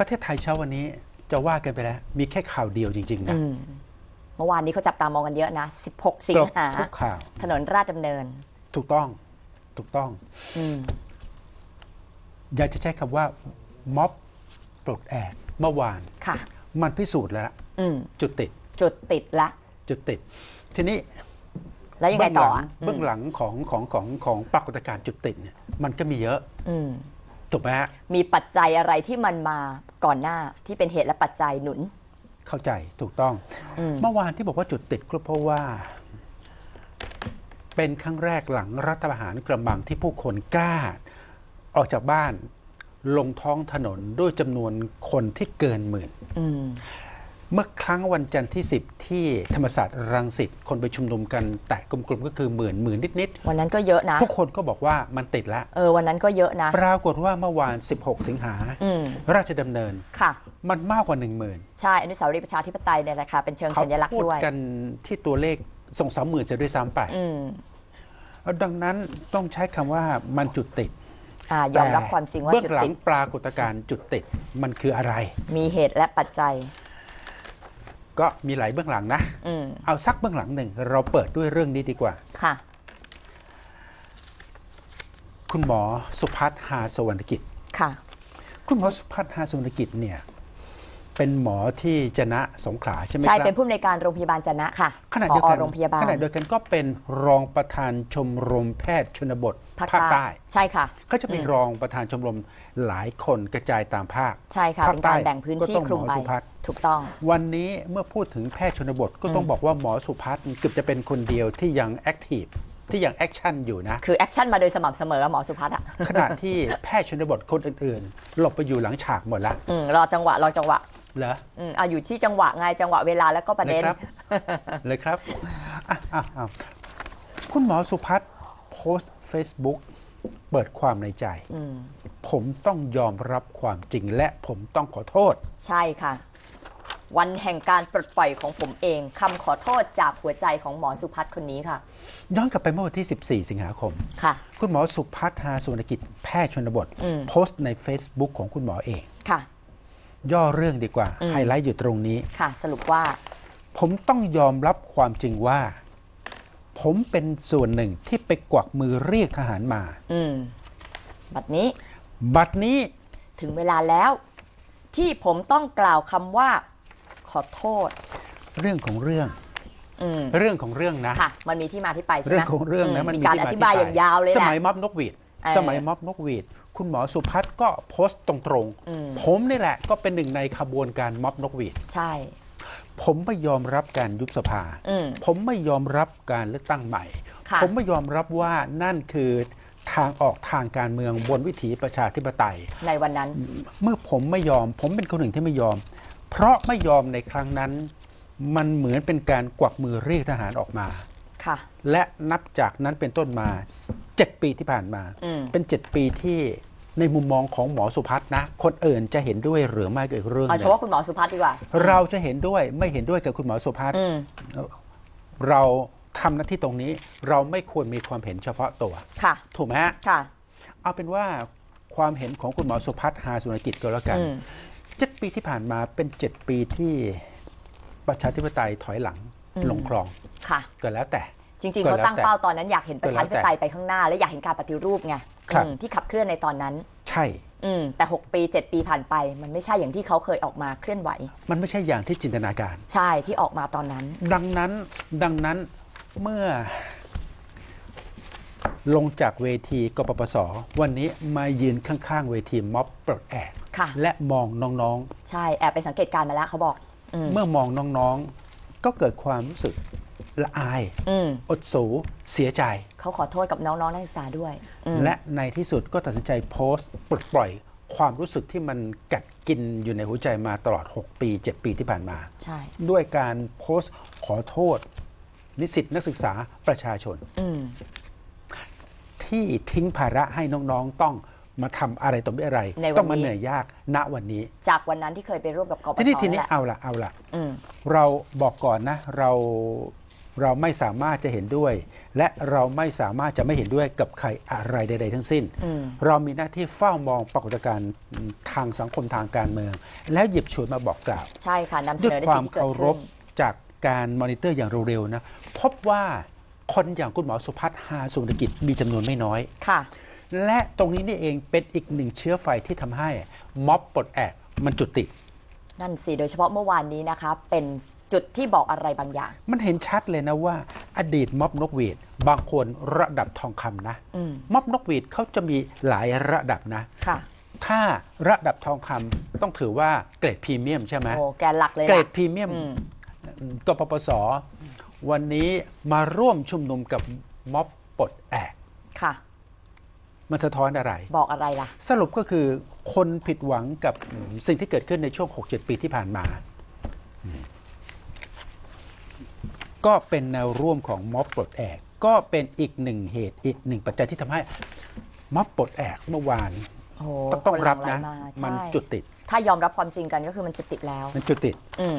ประเทศไทยเช้าวันนี้จะว่ากันไปแล้ว มีแค่ข่าวเดียวจริง ๆ นะ อืมเมื่อวานนี้เขาจับตามองกันเยอะนะ 16 สิงหาทุกข่าว ถนนราชดำเนิน ถูกต้อง ถูกต้อง อืม อยากจะใช้คำว่าม็อบปลดแอกเมื่อวาน ค่ะ มันพิสูจน์แล้วอืม จุดติด จุดติดละ จุดติด ทีนี้แล้วยังไงต่ออะเบื้องหลังของของของของปรากฏการณ์จุดติดเนี่ยมันก็มีเยอะ อืม ถูกไหมฮะมีปัจจัยอะไรที่มันมาก่อนหน้าที่เป็นเหตุและปัจจัยหนุน เข้าใจถูกต้อง อืม เมื่อวานที่บอกว่าจุดติดก็เพราะว่า เป็นครั้งแรกหลังรัฐประหารกระมังที่ผู้คนกล้า ออกจากบ้านลงท้องถนนด้วยจำนวนคนที่เกินหมื่น อืม เมื่อครั้งวันจันทร์ที่ 10 ที่ธรรมศาสตร์รังสิตคนไปชุมนุมกันแตะกลมๆก็คือหมื่นหมื่นนิดวันนั้นก็เยอะนะๆทุกคนก็บอกว่ามันติดแล้วเออวันนั้นก็เยอะนะ ปรากฏว่าเมื่อวาน 16 สิงหาอืมราชดำเนินค่ะ มันมากกว่า 1 0,000 ใช่อนุสาวรีย์ประชาธิปไตยเนี่ยแหละค่ะเป็นเชิงเขาสัญลักษณ์พูดด้วยกันที่ตัวเลขส่งสามหมื่นเสียด้วยซ้ำไปอืมดังนั้นต้องใช้คำว่ามันจุดติดอ่ายอมรับความจริงว่าเบื้องจุดหลัติงดปรากฏการณ์จุดติดมันคืออะไร มีเหตุและปัจจัย ก็มีหลายเบื้องหลังนะ อืมเอาสักเบื้องหลังหนึ่ง เราเปิดด้วยเรื่องนี้ดีกว่า ค่ะ คุณหมอสุพัฒน์หาสวรรณกิจ ค่ะ คุณหมอสุพัฒน์หาสวรรณกิจเนี่ย เป็นหมอที่จนะสงขลาใช่ไหมคใช่รับเป็นผู้อำนวยการโรงพยาบาลจะนะค่ะขณะเดียวกันผอโรงพยาบาลขณะเดียวกันก็เป็นรองประธานชมรมแพทย์ชนบทภาคภาคใต้ใต้ใช่ค่ะ ก็จะมีรองประธานชมรมหลายคนกระจายตามภาคใช่ค่ะภาคเป็นการใต้แบ่งพื้นที่ก็ต้องคลุมหมอไปสุพัฒน์ถูกต้อง วันนี้เมื่อพูดถึงแพทย์ชนบทก็ต้องบอกว่าหมอสุพัฒน์เกือบจะเป็นคนเดียวที่ยังแอคทีฟที่ยังแอคชั่นอยู่นะ คือแอคชั่นมาโดยสม่ำเสมอหมอสุพัฒน์อะขณะที่แพทย์ชนบทคนอื่นๆ หลบไปอยู่หลังฉากหมดละอืมรอจังหวะรอจังหวะ เหรออืมเอาอยู่ที่จังหวะไงจังหวะเวลาแล้วก็ประเลยเด็นครับ เลยครับอะอะอะคุณหมอสุพัฒน์โพสต์ Facebook เปิดความในใจ อืมผมต้องยอมรับความจริงและผมต้องขอโทษ ใช่ค่ะ วันแห่งการปลดปล่อยของผมเองคำขอโทษจากหัวใจของหมอสุพัฒน์คนนี้ค่ะ ย้อนกลับไปเมื่อวันที่ 14 สิงหาคม ค่ะ คุณหมอสุพัฒน์หาสุวรรณกิจแพทย์ชนบท อืม โพสต์ใน Facebook ของคุณหมอเอง ค่ะ ย่อเรื่องดีกว่าอืมไฮไลท์อยู่ตรงนี้ ค่ะ สรุปว่า ผมต้องยอมรับความจริงว่า ผมเป็นส่วนหนึ่งที่ไปกวักมือเรียกทหารมา อืมบัดนี้ บัดนี้ถึงเวลาแล้ว ที่ผมต้องกล่าวคำว่า ขอโทษ เรื่องของเรื่อง อืมเรื่องของเรื่องนะ ค่ะ มันมีที่มาที่ไปใช่ไหมเรื่องของเรื่องนะมมันมีการอที่ธิบายที่อย่างยาวเลยสแหละมัยม็อบนกหวีดเออ สมัยม็อบนกหวีด คุณหมอสุพัฒน์ก็โพสต์ตรงอืมๆผมนี่แหละก็เป็นหนึ่งในขบวนการม็อบนกหวีด ใช่ ผมไม่ยอมรับการยุบสภาอืมผมไม่ยอมรับการเลือกตั้งใหม่ค่ะผมไม่ยอมรับว่านั่นคือทางออกทางการเมืองบนวิถีประชาธิปไตย ในวันนั้น เมื่อผมไม่ยอม ผมเป็นคนหนึ่งที่ไม่ยอม เพราะไม่ยอมในครั้งนั้น มันเหมือนเป็นการกวักมือเรียกทหารออกมาค่ะ และนับจากนั้นเป็นต้นมา 7 ปีที่ผ่านมาอืมเป็น 7 ปีที่ในมุมมองของหมอสุพัฒน์นะ คนอื่นจะเห็นด้วยหรือไม่ก็อีกเรื่องหเอานึ่เฉงพาะคุณหมอสุพัฒน์ดีกว่า เราจะเห็นด้วยไม่เห็นด้วยกับคุณหมอสุพัฒน์อืมเราทำหน้าที่ตรงนี้เราไม่ควรมีความเห็นเฉพาะตัวค่ะ ถูกไหมฮะค่ะ เอาเป็นว่าความเห็นของคุณหมอสุพัฒน์หาสุนกิจก็แล้วกันอืมเจ็ดปีที่ผ่านมาเป็นเจ็ดปีที่ประชาธิปไตยถอยหลังอืมลงคลอง ค่ะ ก็แล้วแต่ จริงๆก็เขาแล้วตั้งแต่เป้าตอนนั้นอยากเห็นประชาธิปไตยก็แล้วแต่ไปข้างหน้า และอยากเห็นการปฏิรูปไงครับอืมที่ขับเคลื่อนในตอนนั้น ใช่อืมแต่ 6 ปี 7 ปีผ่านไป มันไม่ใช่อย่างที่เขาเคยออกมาเคลื่อนไหว มันไม่ใช่อย่างที่จินตนาการ ใช่ที่ออกมาตอนนั้น ดังนั้นดังนั้นเมื่อ ลงจากเวทีกปปส วันนี้มายืนข้างๆ เวทีม็อบปลดแอกค่ะและมองน้องใช่แอบไปสังเกตการณ์มาแล้วเขาบอกอืมๆเมื่อมองน้องๆ ก็เกิดความรู้สึก ละอายอืมอดสูเสียใจ เขาขอโทษกับน้องๆนักศึกษาด้วยอืมและในที่สุดก็ตัดสินใจโพสต์ปลดปล่อยความรู้สึกที่มันกัดกินอยู่ในหัวใจมาตลอด 6 ปี 7 ปีที่ผ่านมา ใช่ ด้วยการโพสต์ขอโทษ นิสิตนักศึกษาประชาชนอืมที่ทิ้งภาระให้น้องๆต้องมาทำอะไรต่อไม่อะไรในวันนี้ต้องมาเหนื่อยยากณวันนี้ จากวันนั้นที่เคยไปร่วมกับกปทีนี้ศทีนี้แหละเอาละเอาละอืมเราบอกก่อนนะ เรา เราไม่สามารถจะเห็นด้วย และเราไม่สามารถจะไม่เห็นด้วยกับใครอะไรใด ๆ ทั้งสิ้นอืมเรามีหน้าที่เฝ้ามองปรากฏการณ์ทางสังคมทางการเมือง แล้วหยิบฉวยมาบอกกล่าว ใช่ค่ะนำเสด้วยนอในควาสิ่มงที่เกิดเคารขึ้พนจากการมอนิเตอร์อย่างเร็วๆนะพบว่าคนอย่างคุณหมอสุพัฒน์ฮาสุนกิจมีจำนวนไม่น้อยค่ะ และตรงนี้นี่เองเป็นอีกหนึ่งเชื้อไฟที่ทำให้ม็อบปลดแอกมันจุดติดนั่นสิ โดยเฉพาะเมื่อวานนี้นะคะ เป็น จุดที่บอกอะไรบางอย่าง มันเห็นชัดเลยนะว่า อดีตม็อบนกหวีดบางคนระดับทองคำนะอืมม็อบนกหวีดเขาจะมีหลายระดับนะ ค่ะถ้าระดับทองคำต้องถือว่าเกรดพรีเมียมใช่ไหม โอ้แกนหลักเลยเกรดล่ะพรีเมียมอืม กปปส วันนี้มาร่วมชุมนุมกับม็อบปลดแอก ค่ะ มันสะท้อนอะไร บอกอะไรล่ะ สรุปก็คือคนผิดหวังกับสิ่งที่เกิดขึ้นในช่วง 6-7 ปีที่ผ่านมา ก็เป็นแนวร่วมของม็อบปลดแอกก็เป็นอีกหนึ่งเหตุอีกหนึ่งปัจจัยที่ทำให้ม็อบปลดแอกเมื่อวานโอ้โหต้องต้องรับคหลั่นะ งไหลมามันใช่จุดติดถ้ายอมรับความจริงกันก็คือมันจุดติดแล้ว มันจุดติด อืม